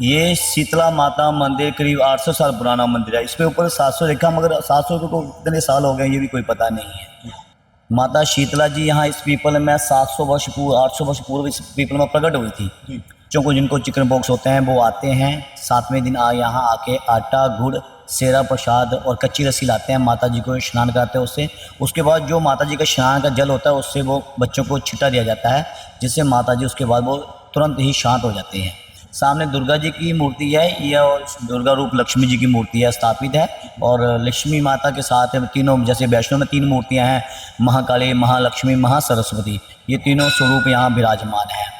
ये शीतला माता मंदिर करीब 800 साल पुराना मंदिर है। इसके ऊपर 700 लिखा मगर 700 को कितने साल हो गए ये भी कोई पता नहीं है। माता शीतला जी यहाँ इस पीपल में 700 वर्ष पूर्व 800 वर्ष पूर्व इस पीपल में प्रकट हुई थी। बच्चों को जिनको चिकन बॉक्स होते हैं वो आते हैं। सातवें दिन आ यहाँ आके आटा गुड़ सेरा प्रसाद और कच्ची रस्सी लाते हैं। माता जी को स्नान कराते हैं उससे। उसके बाद जो माता जी का स्नान का जल होता है उससे वो बच्चों को छिटा दिया जाता है जिससे माता जी उसके बाद वो तुरंत ही शांत हो जाते हैं। सामने दुर्गा जी की मूर्ति है यह दुर्गा रूप लक्ष्मी जी की मूर्ति है, स्थापित है। और लक्ष्मी माता के साथ तीनों, जैसे वैष्णो में तीन मूर्तियाँ हैं, महाकाली, महालक्ष्मी, महासरस्वती, ये तीनों स्वरूप यहाँ विराजमान है।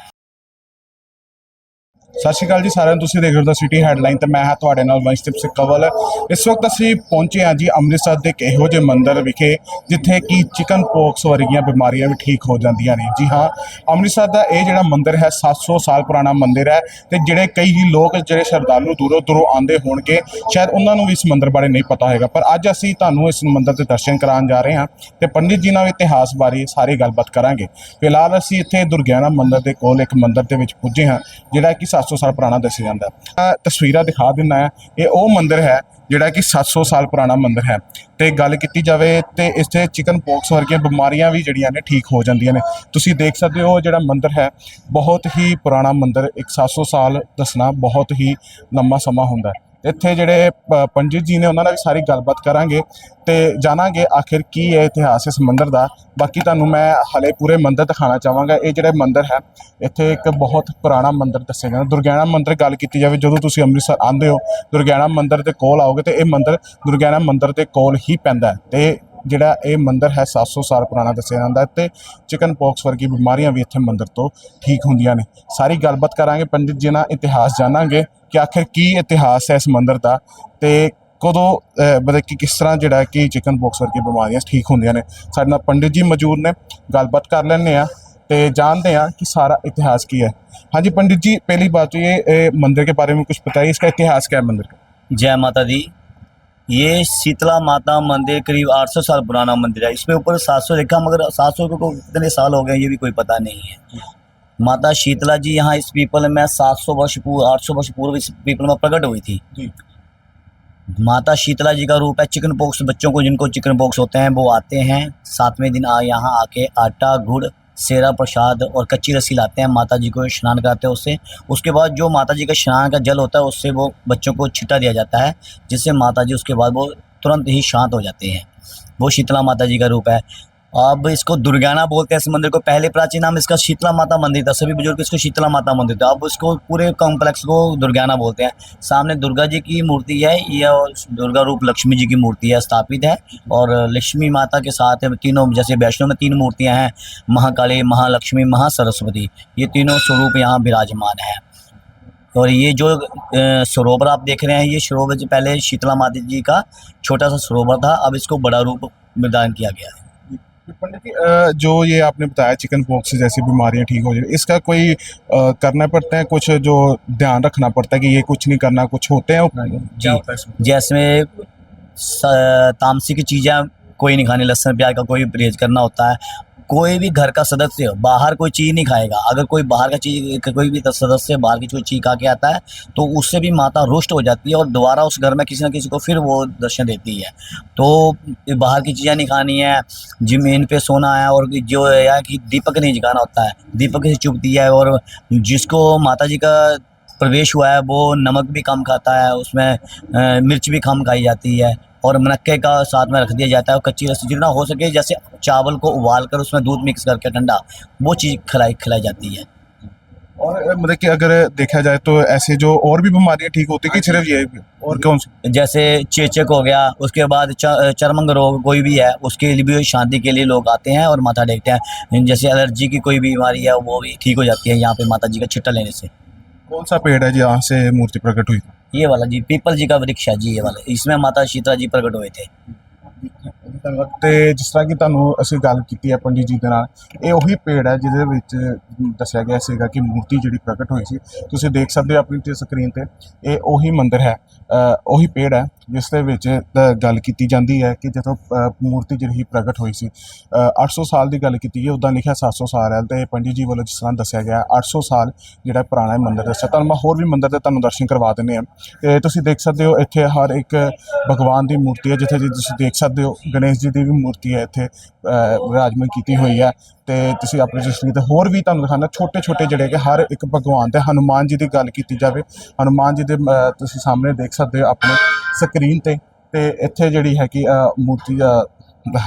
ਸਤਿ ਸ਼੍ਰੀ ਅਕਾਲ ਜੀ, ਸਾਰਿਆਂ ਨੂੰ ਤੁਸੀਂ ਦੇਖ ਰਹੇ ਹੋ ਸਿਟੀ ਹੈਡਲਾਈਨ ਤੇ ਮੈਂ ਹਾਂ ਤੁਹਾਡੇ ਨਾਲ ਵੰਸ਼ਦੀਪ ਸਿੰਘ ਕਵਲ। ਇਸ ਵਕਤ ਅਸੀਂ ਪਹੁੰਚੇ ਹਾਂ ਜੀ ਅੰਮ੍ਰਿਤਸਰ ਦੇ ਇੱਕ ਇਹੋ ਜਿਹੇ ਮੰਦਿਰ ਵਿਖੇ, ਜਿੱਥੇ ਕਿ ਚਿਕਨ ਪੋਕਸ ਵਰਗੀਆਂ ਬਿਮਾਰੀਆਂ ਵੀ ਠੀਕ ਹੋ ਜਾਂਦੀਆਂ ਨੇ। ਜੀ ਹਾਂ, ਅੰਮ੍ਰਿਤਸਰ ਦਾ ਇਹ ਜਿਹੜਾ ਮੰਦਿਰ ਹੈ 700 ਸਾਲ ਪੁਰਾਣਾ ਮੰਦਿਰ ਹੈ ਤੇ ਜਿਹੜੇ ਕਈ ਹੀ ਲੋਕ ਜਿਹੜੇ ਸ਼ਰਧਾਲੂ ਦੂਰੋਂ ਦੂਰੋਂ ਆਉਂਦੇ ਹੋਣਗੇ, ਸ਼ਾਇਦ ਉਹਨਾਂ ਨੂੰ ਵੀ ਇਸ ਮੰਦਿਰ ਬਾਰੇ ਨਹੀਂ ਪਤਾ ਹੋਏਗਾ ਪਰ ਅੱਜ ਅਸੀਂ ਤੁਹਾਨੂੰ ਇਸ ਮੰਦਿਰ ਦੇ ਦਰਸ਼ਨ ਕਰਾਉਣ ਜਾ ਰਹੇ ਹਾਂ ਤੇ ਪੰਡਿਤ ਜੀ ਨਾਲ ਇਤਿਹਾਸ ਬਾਰੇ ਸਾਰੀ ਗੱਲਬਾਤ ਕਰਾਂਗੇ। ਫਿਲਹਾਲ ਅਸੀਂ ਇੱਥੇ ਦੁਰਗਿਆਨਾ ਮੰਦਿਰ ਦੇ ਕੋਲ ਇੱਕ ਮੰਦਿਰ ਦੇ ਵਿੱਚ ਪੁੱਜੇ ਹਾਂ, ਜਿਹੜਾ ਕਿ 700 ਸਾਲ ਪੁਰਾਣਾ ਦੱਸਿਆ ਜਾਂਦਾ ਹੈ। ਤਸਵੀਰਾਂ ਦਿਖਾ ਦਿੰਦਾ ਹੈ। ਇਹ ਉਹ ਮੰਦਿਰ ਹੈ ਜਿਹੜਾ ਕਿ 700 ਸਾਲ ਪੁਰਾਣਾ ਮੰਦਿਰ ਹੈ। ਤੇ ਗੱਲ ਕੀਤੀ ਜਾਵੇ ਤੇ ਇੱਥੇ ਚਿਕਨ ਪੋਕਸ ਵਰਗੀਆਂ ਬਿਮਾਰੀਆਂ ਵੀ ਜਿਹੜੀਆਂ ਨੇ ਠੀਕ ਹੋ ਜਾਂਦੀਆਂ ਨੇ। ਤੁਸੀਂ ਦੇਖ ਸਕਦੇ ਹੋ ਜਿਹੜਾ ਮੰਦਿਰ ਹੈ, ਬਹੁਤ ਹੀ ਪੁਰਾਣਾ ਮੰਦਿਰ, ਇੱਕ 700 ਸਾਲ ਦੱਸਣਾ ਬਹੁਤ ਹੀ ਲੰਮਾ ਸਮਾਂ ਹੁੰਦਾ ਹੈ। ਇੱਥੇ ਜਿਹੜੇ ਪ- ਪੰਡਿਤ ਜੀ ਨੇ ਉਹਨਾਂ ਨਾਲ ਵੀ ਸਾਰੀ ਗੱਲਬਾਤ ਕਰਾਂਗੇ ਤੇ ਜਾਣਾਂਗੇ ਆਖਿਰ ਕੀ ਹੈ ਇਤਿਹਾਸ ਇਸ ਮੰਦਿਰ ਦਾ। ਬਾਕੀ ਤੁਹਾਨੂੰ ਮੈਂ ਹਲੇ ਪੂਰੇ ਮੰਦਿਰ ਦਿਖਾਣਾ ਚਾਹਾਂਗਾ। ਇਹ ਜਿਹੜਾ ਮੰਦਿਰ ਹੈ, ਇੱਥੇ ਇੱਕ ਬਹੁਤ ਪੁਰਾਣਾ ਮੰਦਿਰ ਦੱਸਿਆ ਜਾਂਦਾ। ਦੁਰਗਿਆਣਾ ਮੰਦਿਰ ਗੱਲ ਕੀਤੀ ਜਾਵੇ, ਜਦੋਂ ਤੁਸੀਂ ਅੰਮ੍ਰਿਤਸਰ ਆਉਂਦੇ ਹੋ, ਦੁਰਗਿਆਣਾ ਮੰਦਿਰ ਦੇ ਕੋਲ ਆਓਗੇ ਤੇ ਇਹ ਮੰਦਿਰ ਦੁਰਗਿਆਣਾ ਮੰਦਿਰ ਦੇ ਕੋਲ ਹੀ ਪੈਂਦਾ ਹੈ। ਤੇ ਜਿਹੜਾ ਇਹ ਮੰਦਿਰ ਹੈ 700 ਸਾਲ ਪੁਰਾਣਾ ਦੱਸਿਆ ਜਾਂਦਾ ਹੈ ਤੇ ਚਿਕਨ ਪੌਕਸ ਵਰਗੀ ਬਿਮਾਰੀਆਂ ਵੀ ਇੱਥੇ ਮੰਦਿਰ ਤੋਂ ਠੀਕ ਹੁੰਦੀਆਂ ਨੇ। ਸਾਰੀ ਗੱਲਬਾਤ ਕਰਾਂਗੇ, ਪੰਡਿਤ ਜੀ ਨਾਲ ਇਤਿਹਾਸ ਜਾਣਾਂਗੇ। ਕਿ ਆਖਿਰ ਕੀ ਇਤਿਹਾਸ ਹੈ ਇਸ ਮੰਦਿਰ ਦਾ ਤੇ ਕਦੋਂ ਅਹ, ਮਤਲਬ ਕਿ ਕਿਸ ਤਰ੍ਹਾਂ ਜਿਹੜਾ ਕਿ ਚਿਕਨ ਪੌਕਸ ਵਰਗੀ ਬਿਮਾਰੀਆਂ ਠੀਕ ਹੁੰਦੀਆਂ ਨੇ ਸਾਡੇ ਨਾਲ ਪੰਡਿਤ ਜੀ ਮੌਜੂਦ ਨੇ ਗੱਲਬਾਤ ਕਰ ਲੈਂਦੇ ਆ ਤੇ जानते हैं कि सारा इतिहास की है हाँ जी पंडित जी पहली बात तो ये ए, मंदिर के बारे में कुछ बताइए इसका इतिहास क्या है मंदिर का जय माता दी ये शीतला माता मंदिर करीब 800 साल पुराना मंदिर है इसके ऊपर 700 लिखा मगर 700 को कितने साल हो गए ये भी कोई पता नहीं है माता शीतला जी यहाँ इस पीपल में 700 वर्ष पूर्व 800 वर्ष पूर्व इस पीपल में प्रकट हुई थी। माता शीतला जी का रूप है चिकन पॉक्स बच्चों को जिनको चिकन पॉक्स होते हैं वो आते हैं। सातवें दिन आ यहाँ आके आटा गुड़ सेरा प्रसाद और कच्ची रस्सी लाते हैं। माता जी को स्नान कराते हैं उससे। उसके बाद जो माता जी का स्नान का जल होता है उससे वो बच्चों को छिटा दिया जाता है जिससे माता जी उसके बाद वो तुरंत ही शांत हो जाते हैं। वो शीतला माता जी का रूप है। अब इसको दुर्गाना बोलते हैं इस मंदिर को। पहले प्राचीन नाम इसका शीतला माता मंदिर था। सभी बुज़ुर्ग इसको शीतला माता मंदिर था। अब इसको पूरे कॉम्प्लेक्स को दुर्गाना बोलते हैं। सामने दुर्गा जी की मूर्ति है। यह दुर्गा रूप लक्ष्मी जी की मूर्ति है, स्थापित है। और लक्ष्मी माता के साथ तीनों, जैसे वैष्णो में तीन मूर्तियाँ हैं, महाकाली, महालक्ष्मी, महासरस्वती। ये तीनों स्वरूप यहाँ विराजमान है। और ये जो सरोवर आप देख रहे हैं, ये सरोवर पहले शीतला माता जी का छोटा सा सरोवर था। अब इसको बड़ा रूप प्रदान किया गया है। पंडित जी जो ये आपने बताया चिकन पॉक्स जैसी बीमारियाँ ठीक हो जाए इसका कोई करना पड़ता है? कुछ जो ध्यान रखना पड़ता है कि ये कुछ नहीं करना कुछ होते हैं? जैसे तामसी की चीज़ें कोई नहीं खानी लहसन प्याज का कोई परहेज करना होता है। कोई भी घर का सदस्य बाहर कोई चीज़ नहीं खाएगा। अगर कोई बाहर का चीज़, कोई भी सदस्य बाहर की कोई चीज़ खा के आता है तो उससे भी माता रुष्ट हो जाती है और दोबारा उस घर में किसी न किसी को फिर वो दर्शन देती है। तो बाहर की चीज़ें नहीं खानी है, ज़मीन पे सोना है और जो है कि दीपक नहीं जगाना होता है। दीपक से चुभती है और जिसको माता जी का प्रवेश हुआ है, वो नमक भी कम खाता है, उसमें मिर्च भी कम खाई जाती है। और मनक्के का साथ में रख दिया जाता है और कच्ची रस्सी जितना हो सके जैसे चावल को उबाल कर उसमें दूध मिक्स करके ठंडा वो चीज़ खिलाई खिलाई जाती है। और मतलब कि अगर देखा जाए तो ऐसे जो और भी बीमारियाँ ठीक होती है कि सिर्फ़ ये और कौन सी? जैसे चेचक हो गया उसके बाद चर्मंग रोग कोई भी है उसके लिए भी शांति के लिए लोग आते हैं और माथा टेकते हैं। जैसे एलर्जी की कोई बीमारी है वो भी ठीक हो जाती है यहाँ पे माता जी का छिट्टा लेने से। कौन सा पेड़ है जहाँ से मूर्ति प्रकट हुई ये वाला जी पीपल जी का वृक्ष है जी ये वाला इसमें माता शीतला जी प्रकट हुए थे ਧੰਨਵਾਦ ਤੇ ਜਿਸ ਤਰ੍ਹਾਂ ਕਿ ਤੁਹਾਨੂੰ ਅਸੀਂ ਗੱਲ ਕੀਤੀ ਹੈ ਪੰਡਿਤ ਜੀ ਦੇ ਨਾਲ ਇਹ ਉਹੀ ਪੇੜ ਹੈ ਜਿਹਦੇ ਵਿੱਚ ਦੱਸਿਆ ਗਿਆ ਸੀਗਾ ਕਿ ਮੂਰਤੀ ਜਿਹੜੀ ਪ੍ਰਗਟ ਹੋਈ ਸੀ ਤੁਸੀਂ ਦੇਖ ਸਕਦੇ ਹੋ ਆਪਣੀ ਤੇ ਸਕਰੀਨ ਤੇ ਇਹ ਉਹੀ ਮੰਦਿਰ ਹੈ ਅ, ਉਹੀ ਪੇੜ ਹੈ ਜਿਸ ਦੇ ਵਿੱਚ ਗੱਲ ਕੀਤੀ ਜਾਂਦੀ ਹੈ ਕਿ ਜਦੋਂ ਮੂਰਤੀ ਜਿਹੜੀ ਪ੍ਰਗਟ ਹੋਈ ਸੀ ਅ, 800 ਸਾਲ ਦੀ ਗੱਲ ਕੀਤੀ ਹੈ ਉਦਾਂ ਲਿਖਿਆ 700 ਸਾਲ ਹੈ ਤੇ ਪੰਡਿਤ ਜੀ ਵੱਲੋਂ ਜਿਸ ਤਰ੍ਹਾਂ ਦੱਸਿਆ ਗਿਆ 800 ਸਾਲ ਜਿਹੜਾ ਪੁਰਾਣਾ ਇਹ ਮੰਦਿਰ ਦੱਸਿਆ ਤੁਹਾਨੂੰ ਮੈਂ ਹੋਰ ਵੀ ਮੰਦਿਰ ਦੇ ਤੁਹਾਨੂੰ ਦਰਸ਼ਨ ਕਰਵਾ ਦਿੰਦੇ ਆ ਤੇ ਤੁਸੀਂ ਦੇਖ ਸਕਦੇ ਹੋ ਇੱਥੇ ਹਰ ਇੱਕ ਭਗਵਾਨ ਦੀ ਮੂਰਤੀ ਹੈ ਜਿੱਥੇ ਜੀ ਤੁਸੀਂ ਦੇਖ ਸਕਦੇ ਹੋ ਗਣੇਸ਼ ਜੀ ਦੀ ਵੀ ਮੂਰਤੀ ਹੈ ਇੱਥੇ ਵਿਰਾਜਮਾਨ ਕੀਤੀ ਹੋਈ ਹੈ। ਤੇ ਤੁਸੀਂ ਆਪਣੀ ਦ੍ਰਿਸ਼ਟੀ ਤੇ ਹੋਰ ਵੀ ਤੁਹਾਨੂੰ ਦਿਖਾਣਾ ਛੋਟੇ ਛੋਟੇ ਜਿਹੜੇ ਕਿ ਹਰ ਇੱਕ ਭਗਵਾਨ ਤੇ ਹਨੂਮਾਨ ਜੀ ਦੀ ਗੱਲ ਕੀਤੀ ਜਾਵੇ ਹਨੂਮਾਨ ਜੀ ਦੇ ਤੁਸੀਂ ਸਾਹਮਣੇ ਦੇਖ ਸਕਦੇ ਹੋ ਆਪਣੇ ਸਕਰੀਨ ਤੇ। ਤੇ ਇੱਥੇ ਜਿਹੜੀ ਹੈਗੀ ਮੂਰਤੀ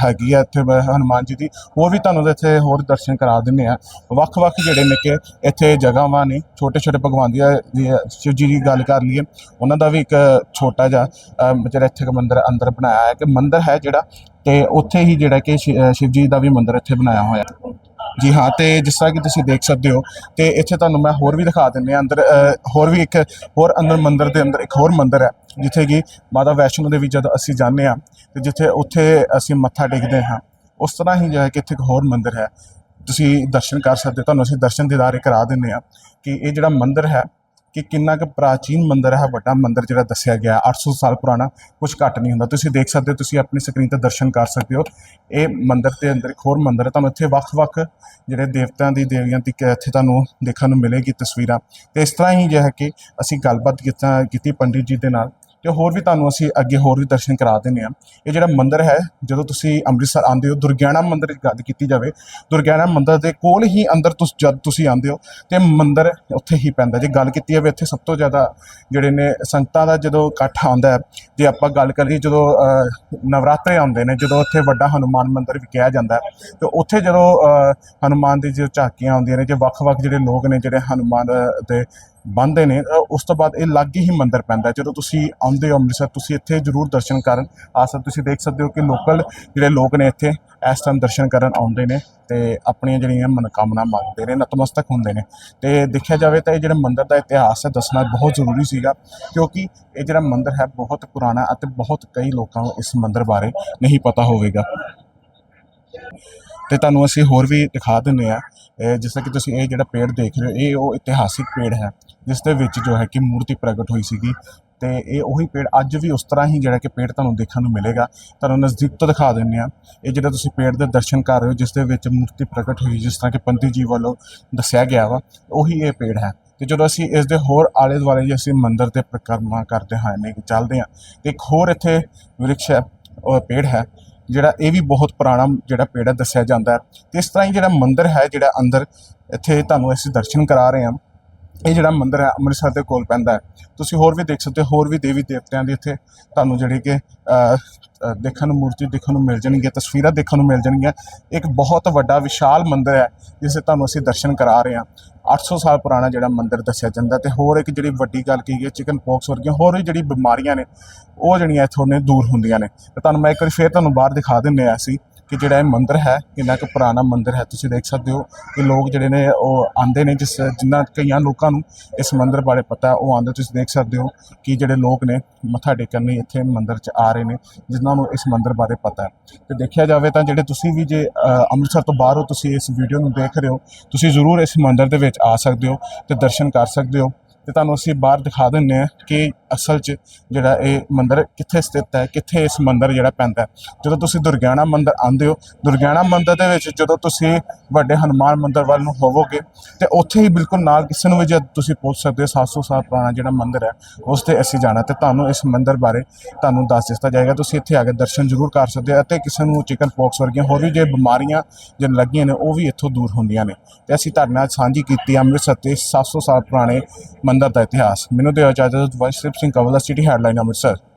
ਹੈਗੀ ਆ ਇੱਥੇ ਬ- ਹਨੂਮਾਨ ਜੀ ਦੀ, ਉਹ ਵੀ ਤੁਹਾਨੂੰ ਇੱਥੇ ਹੋਰ ਦਰਸ਼ਨ ਕਰਾ ਦਿੰਨੇ ਆ। ਵੱਖ-ਵੱਖ ਜਿਹੜੇ ਨੇ ਕਿ ਇੱਥੇ ਜਗ੍ਹਾਵਾਂ ਨੇ ਛੋਟੇ ਛੋਟੇ ਭਗਵਾਨ ਦੀਆਂ ਦੀਆਂ ਸ਼ਿਵ ਜੀ ਦੀ ਗੱਲ ਕਰ ਲਈਏ, ਉਹਨਾਂ ਦਾ ਵੀ ਇੱਕ ਛੋਟਾ ਜਿਹਾ ਜਿਹੜਾ ਇੱਥੇ ਇੱਕ ਮੰਦਿਰ ਅੰਦਰ ਬਣਾਇਆ ਹੈ ਕਿ ਮੰਦਿਰ ਹੈ ਜਿਹੜਾ, ਤੇ ਉੱਥੇ ਹੀ ਜਿਹੜਾ ਕਿ ਸ਼ਿ- ਸ਼ਿਵ ਜੀ ਦਾ ਵੀ ਮੰਦਿਰ ਇੱਥੇ ਬਣਾਇਆ ਹੋਇਆ। ਹੈ ਜੀ ਹਾਂ, ਤੇ ਜਿਸ ਤਰ੍ਹਾਂ ਕਿ ਤੁਸੀਂ ਦੇਖ ਸਕਦੇ ਹੋ, ਤੇ ਇੱਥੇ ਤੁਹਾਨੂੰ ਮੈਂ ਹੋਰ ਵੀ ਦਿਖਾ ਦਿੰਨੇ ਆ ਅੰਦਰ ਹੋਰ ਵੀ ਇੱਕ, ਹੋਰ ਅੰਦਰ ਮੰਦਿਰ ਦੇ ਅੰਦਰ ਇੱਕ ਹੋਰ ਮੰਦਿਰ ਹੈ, ਜਿੱਥੇ ਕਿ ਮਾਤਾ ਵੈਸ਼ਨੋ ਦੇਵੀ ਜਦੋਂ ਅਸੀਂ ਜਾਂਦੇ ਆ ਤੇ ਜਿੱਥੇ ਉੱਥੇ ਅਸੀਂ ਮੱਥਾ ਟੇਕਦੇ ਹਾਂ, ਉਸ ਤਰ੍ਹਾਂ ਹੀ ਜਿਹੜਾ ਕਿ ਇੱਥੇ ਇੱਕ ਹੋਰ ਮੰਦਿਰ ਹੈ। ਤੁਸੀਂ ਦਰਸ਼ਨ ਕਰ ਸਕਦੇ ਹੋ, ਤੁਹਾਨੂੰ ਅਸੀਂ ਦਰਸ਼ਨ ਦੀਦਾਰੇ ਕਰਾ ਦਿੰਨੇ ਆ ਕਿ ਇਹ ਜਿਹੜਾ ਮੰਦਿਰ ਹੈ ਕਿ ਕਿੰਨਾ ਕੁ ਪ੍ਰਾਚੀਨ ਮੰਦਿਰ ਹੈ, ਵੱਡਾ ਮੰਦਿਰ ਜਿਹੜਾ ਦੱਸਿਆ ਗਿਆ 800 ਸਾਲ ਪੁਰਾਣਾ ਕੁਝ ਘੱਟ ਨਹੀਂ ਹੁੰਦਾ। ਤੁਸੀਂ ਦੇਖ ਸਕਦੇ ਹੋ, ਤੁਸੀਂ ਆਪਣੀ ਸਕਰੀਨ ਤੇ ਦਰਸ਼ਨ ਕਰ ਸਕਦੇ ਹੋ। ਇਹ ਮੰਦਿਰ ਦੇ ਅੰਦਰ ਇੱਕ ਹੋਰ ਮੰਦਿਰ ਹੈ, ਤੁਹਾਨੂੰ ਇੱਥੇ ਵੱਖ-ਵੱਖ ਜਿਹੜੇ ਦੇਵਤਾਂ ਦੀ ਦੇਵੀਆਂ ਦੀ ਕ- ਇੱਥੇ ਤੁਹਾਨੂੰ ਦੇਖਣ ਨੂੰ ਮਿਲੇਗੀ ਤਸਵੀਰਾਂ। ਤੇ ਇਸ ਤਰ੍ਹਾਂ ਹੀ ਜਿਹੜਾ ਕਿ ਅਸੀਂ ਗੱਲਬਾਤ ਕੀਤਾ, ਕੀਤੀ ਪੰਡਿਤ ਜੀ ਦੇ ਨਾਲ। ਤੇ ਹੋਰ ਵੀ ਤੁਹਾਨੂੰ ਅਸੀਂ ਅੱਗੇ ਹੋਰ ਵੀ ਦਰਸ਼ਨ ਕਰਾ ਦਿੰਦੇ ਆ ਇਹ ਜਿਹੜਾ ਮੰਦਿਰ ਹੈ ਜਦੋਂ ਤੁਸੀਂ ਅੰਮ੍ਰਿਤਸਰ ਆਉਂਦੇ ਹੋ ਦੁਰਗਿਆਣਾ ਮੰਦਿਰ ਦੀ ਗੱਲ ਕੀਤੀ ਜਾਵੇ ਦੁਰਗਿਆਣਾ ਮੰਦਿਰ ਦੇ ਕੋਲ ਹੀ ਅੰਦਰ ਤੁਸੀਂ ਜਦ ਤੁਸੀਂ ਆਉਂਦੇ ਹੋ ਤੇ ਮੰਦਿਰ ਉੱਥੇ ਹੀ ਪੈਂਦਾ। ਜੇ ਗੱਲ ਕੀਤੀ ਜਾਵੇ ਇੱਥੇ ਸਭ ਤੋਂ ਜ਼ਿਆਦਾ ਜਿਹੜੇ ਨੇ ਸੰਗਤਾਂ ਦਾ ਜਦੋਂ ਇਕੱਠ ਆਉਂਦਾ ਹੈ ਜੇ ਆਪਾਂ ਗੱਲ ਕਰੀਏ ਜਦੋਂ ਨਵਰਾਤਰੇ ਆਉਂਦੇ ਨੇ ਜਦੋਂ ਉੱਥੇ ਵੱਡਾ ਹਨੂਮਾਨ ਮੰਦਿਰ ਵੀ ਕਿਹਾ ਜਾਂਦਾ ਹੈ ਤੇ ਉੱਥੇ ਜਦੋਂ ਅ, ਹਨੂਮਾਨ ਦੀ ਜੋ ਝਾਕੀਆਂ ਆਉਂਦੀਆਂ ਨੇ ਜੇ ਵੱਖ-ਵੱਖ ਜਿਹੜੇ ਲੋਕ ਨੇ ਜਿਹੜੇ ਹਨੂਮਾਨ ਦੇ ਬੰਦੇ ਨੇ ਉਸ ਤੋਂ ਬਾਅਦ ਇਹ ਲਾਗੇ ਹੀ ਮੰਦਿਰ ਪੈਂਦਾ ਜਦੋਂ ਤੁਸੀਂ ਆਉਂਦੇ ਹੋ ਅੰਮ੍ਰਿਤਸਰ, ਤੁਸੀਂ ਇੱਥੇ ਜ਼ਰੂਰ ਦਰਸ਼ਨ ਕਰਨ। ਆ ਸਕਦੇ ਤੁਸੀਂ ਦੇਖ ਸਕਦੇ ਹੋ ਕਿ ਲੋਕਲ ਜਿਹੜੇ ਲੋਕ ਨੇ ਇੱਥੇ, ਇਸ ਟਾਈਮ ਦਰਸ਼ਨ ਕਰਨ ਆਉਂਦੇ ਨੇ ਤੇ ਆਪਣੀਆਂ ਜਿਹੜੀਆਂ ਮਨੋਕਾਮਨਾ ਮੰਗਦੇ ਨੇ, ਨਤਮਸਤਕ ਹੁੰਦੇ ਨੇ। ਤੇ ਦੇਖਿਆ ਜਾਵੇ ਤਾਂ ਇਹ ਜਿਹੜਾ ਮੰਦਿਰ ਦਾ ਇਤਿਹਾਸ ਹੈ, ਦੱਸਣਾ ਬਹੁਤ ਜ਼ਰੂਰੀ ਸੀਗਾ, ਕਿਉਂਕਿ ਇਹ ਜਿਹੜਾ ਮੰਦਿਰ ਹੈ ਬਹੁਤ ਪੁਰਾਣਾ ਅਤੇ ਬਹੁਤ ਕਈ ਲੋਕਾਂ ਨੂੰ ਇਸ ਮੰਦਿਰ ਬਾਰੇ ਨਹੀਂ ਪਤਾ ਹੋਵੇਗਾ। ਤੇ ਤੁਹਾਨੂੰ ਅਸੀਂ ਹੋਰ ਵੀ ਦਿਖਾ ਦਿੰਨੇ ਆ ਜਿਸ ਤਰ੍ਹਾਂ ਕਿ ਤੁਸੀਂ ਇਹ ਜਿਹੜਾ ਪੇੜ ਦੇਖ ਰਹੇ ਹੋ, ਇਹ ਉਹ ਇਤਿਹਾਸਿਕ ਪੇੜ ਹੈ, ਜਿਸ ਦੇ ਵਿੱਚ ਜੋ ਹੈ ਕਿ ਮੂਰਤੀ ਪ੍ਰਗਟ ਹੋਈ ਸੀਗੀ ਤੇ ਇਹ ਉਹੀ ਪੇੜ ਅੱਜ ਵੀ ਉਸ ਤਰ੍ਹਾਂ ਹੀ ਜਿਹੜਾ ਕਿ ਪੇੜ ਤੁਹਾਨੂੰ ਦੇਖਣ ਨੂੰ ਮਿਲੇਗਾ, ਤੁਹਾਨੂੰ ਨਜ਼ਦੀਕ ਤੋਂ ਦਿਖਾ ਦਿੰਨੇ ਆ ਇਹ ਜਿਹੜਾ ਤੁਸੀਂ ਪੇੜ ਦੇ ਦਰਸ਼ਨ ਕਰ ਰਹੇ ਹੋ, ਜਿਸ ਦੇ ਵਿੱਚ ਮੂਰਤੀ ਪ੍ਰਗਟ ਹੋਈ, ਜਿਸ ਤਰ੍ਹਾਂ ਕਿ ਪੰਡਿਤ ਜੀ ਵੱਲੋਂ ਦੱਸਿਆ ਗਿਆ ਵਾ, ਉਹੀ ਇਹ ਪੇੜ ਹੈ। ਤੇ ਜਦੋਂ ਅਸੀਂ ਇਸ ਦੇ ਹੋਰ ਆਲੇ ਦੁਆਲੇ ਜੇ ਅਸੀਂ ਮੰਦਰ ਤੇ ਪ੍ਰਕਰਮਾ ਕਰਦੇ ਹਾਂ ਨੇ ਚੱਲਦੇ ਹਾਂ, ਤੇ ਇੱਕ ਹੋਰ ਇੱਥੇ ਵਿਰਕਸ਼ ਹੈ ਪੇੜ ਹੈ ਜਿਹੜਾ ਇਹ ਵੀ ਬਹੁਤ ਪੁਰਾਣਾ ਜਿਹੜਾ ਪੇੜ ਹੈ, ਦੱਸਿਆ ਜਾਂਦਾ ਹੈ। ਤੇ ਇਸ ਤਰ੍ਹਾਂ ਹੀ ਜਿਹੜਾ ਮੰਦਿਰ ਹੈ, ਜਿਹੜਾ ਅੰਦਰ ਇੱਥੇ ਤੁਹਾਨੂੰ ਅਸੀਂ ਦਰਸ਼ਨ ਕਰਾ ਰਹੇ ਹਾਂ, ਇਹ ਜਿਹੜਾ ਮੰਦਿਰ ਹੈ, ਅੰਮ੍ਰਿਤਸਰ ਦੇ ਕੋਲ ਪੈਂਦਾ ਹੈ। ਤੁਸੀਂ ਹੋਰ ਵੀ ਦੇਖ ਸਕਦੇ ਹੋ, ਹੋਰ ਵੀ ਦੇਵੀ ਦੇਵਤਿਆਂ ਦੇ ਇੱਥੇ ਤੁਹਾਨੂੰ ਜਿਹੜੇ ਕਿ ਦੇਖਣ ਨੂੰ ਮੂਰਤੀ ਦੇਖਣ ਨੂੰ ਮਿਲ ਜਾਣਗੀਆਂ, ਤਸਵੀਰਾਂ ਦੇਖਣ ਨੂੰ ਮਿਲ ਜਾਣਗੀਆਂ। ਇੱਕ ਬਹੁਤ ਵੱਡਾ, ਵਿਸ਼ਾਲ ਮੰਦਿਰ ਹੈ, ਜਿਸ ਤੁਹਾਨੂੰ ਅਸੀਂ ਦਰਸ਼ਨ ਕਰਾ ਰਹੇ ਹਾਂ। 800 ਸਾਲ ਪੁਰਾਣਾ ਜਿਹੜਾ ਮੰਦਿਰ ਦੱਸਿਆ ਜਾਂਦਾ ਤੇ ਹੋਰ ਇੱਕ ਜਿਹੜੀ ਵੱਡੀ ਗੱਲ ਕੀ ਹੈ ਚਿਕਨ ਪੌਕਸ ਵਰਗੀਆਂ ਹੋਰ ਵੀ ਜਿਹੜੀ ਬਿਮਾਰੀਆਂ ਨੇ, ਉਹ ਜਿਹੜੀਆਂ ਇੱਥੋਂ ਨੇ ਦੂਰ ਹੁੰਦੀਆਂ ਨੇ। ਤੇ ਤੁਹਾਨੂੰ ਮੈਂ ਇੱਕ ਵਾਰੀ ਫੇਰ ਤੁਹਾਨੂੰ ਬਾਹਰ ਦਿਖਾ ਦਿੰਨੇ ਆ ਅਸੀਂ। ਕਿ ਜਿਹੜਾ ਇਹ ਮੰਦਿਰ ਹੈ, ਕਿੰਨਾ ਕੁ ਪੁਰਾਣਾ ਮੰਦਿਰ ਹੈ, ਤੁਸੀਂ ਦੇਖ ਸਕਦੇ ਹੋ ਕਿ ਲੋਕ ਜਿਹੜੇ ਨੇ ਉਹ ਆਂਦੇ ਨੇ ਜਿਸ ਜਿੰਨਾ ਕਈਆਂ ਲੋਕਾਂ ਨੂੰ ਇਸ ਮੰਦਿਰ ਬਾਰੇ ਪਤਾ, ਉਹ ਆਂਦੇ ਤੁਸੀਂ ਦੇਖ ਸਕਦੇ ਹੋ ਕਿ ਜਿਹੜੇ ਲੋਕ ਨੇ ਮੱਥਾ ਟੇਕਣ ਲਈ ਇੱਥੇ ਮੰਦਿਰ 'ਚ ਆ ਰਹੇ ਨੇ, ਜਿਨ੍ਹਾਂ ਨੂੰ ਇਸ ਮੰਦਿਰ ਬਾਰੇ ਪਤਾ ਹੈ। ਤੇ ਦੇਖਿਆ ਜਾਵੇ ਤਾਂ ਜਿਹੜੇ ਤੁਸੀਂ ਵੀ ਜੇ ਅੰਮ੍ਰਿਤਸਰ ਤੋਂ ਬਾਹਰ ਹੋ ਤੁਸੀਂ ਇਸ ਵੀਡੀਓ ਨੂੰ ਦੇਖ ਰਹੇ ਹੋ, ਤੁਸੀਂ ਜ਼ਰੂਰ ਇਸ ਮੰਦਿਰ ਦੇ ਵਿੱਚ ਆ ਸਕਦੇ ਹੋ ਤੇ ਦਰਸ਼ਨ ਕਰ ਸਕਦੇ ਹੋ। ਤੇ ਤੁਹਾਨੂੰ ਅਸੀਂ ਬਾਹਰ ਦਿਖਾ ਦਿੰਨੇ ਆ ਕਿ ਅਸਲ 'ਚ ਜਿਹੜਾ ਇਹ ਮੰਦਿਰ ਕਿੱਥੇ ਸਥਿਤ ਹੈ, ਕਿੱਥੇ ਇਸ ਮੰਦਿਰ ਜਿਹੜਾ ਪੈਂਦਾ ਜਦੋਂ ਤੁਸੀਂ ਦੁਰਗਿਆਣਾ ਮੰਦਿਰ ਆਉਂਦੇ ਹੋ, ਦੁਰਗਿਆਣਾ ਮੰਦਿਰ ਦੇ ਵਿੱਚ ਜਦੋਂ ਤੁਸੀਂ ਵੱਡੇ ਹਨੂਮਾਨ ਮੰਦਿਰ ਵੱਲ ਨੂੰ ਹੋਵੋਗੇ, ਤੇ ਉੱਥੇ ਹੀ ਬਿਲਕੁਲ ਨਾਲ ਕਿਸੇ ਨੂੰ ਵੀ ਜਦ ਤੁਸੀਂ ਪੁੱਛ ਸਕਦੇ ਹੋ 700 ਸਾਲ ਪੁਰਾਣਾ ਜਿਹੜਾ ਮੰਦਿਰ ਹੈ, ਉਸ ਤੇ ਅਸੀਂ ਜਾਣਾ ਤੇ ਤੁਹਾਨੂੰ ਇਸ ਮੰਦਿਰ ਬਾਰੇ ਤੁਹਾਨੂੰ ਦੱਸ ਦਿੱਤਾ ਜਾਏਗਾ। ਤੁਸੀਂ ਇੱਥੇ ਆ ਕੇ ਦਰਸ਼ਨ ਜ਼ਰੂਰ ਕਰ ਸਕਦੇ ਹੋ ਅਤੇ ਕਿਸੇ ਨੂੰ ਚਿਕਨ ਪੌਕਸ ਵਰਗੀਆਂ ਹੋਰ ਵੀ ਜੇ ਬਿਮਾਰੀਆਂ ਜੇ ਲੱਗੀਆਂ ਨੇ, ਉਹ ਵੀ ਇੱਥੋਂ ਦੂਰ ਹੁੰਦੀਆਂ ਨੇ। ਤੇ ਅਸੀਂ ਤੁਹਾਡੇ ਨਾਲ ਸਾਂਝੀ ਕੀਤੀ ਅੰਮ੍ਰਿਤਸਰ ਤੇ 700 ਸਾਲ ਪੁਰਾਣੇ ਮੰਦਿਰ ਦਾ ਇਤਿਹਾਸ। ਮੈਨੂੰ ਦਿਓ ਇਜਾਜ਼ਤ ਵੰਸ਼ਦੀਪ ਸਿੰਘ ਕਵਲ ਦਾ ਸਿਟੀ ਹੈਡਲਾਈਨ ਅੰਮ੍ਰਿਤਸਰ।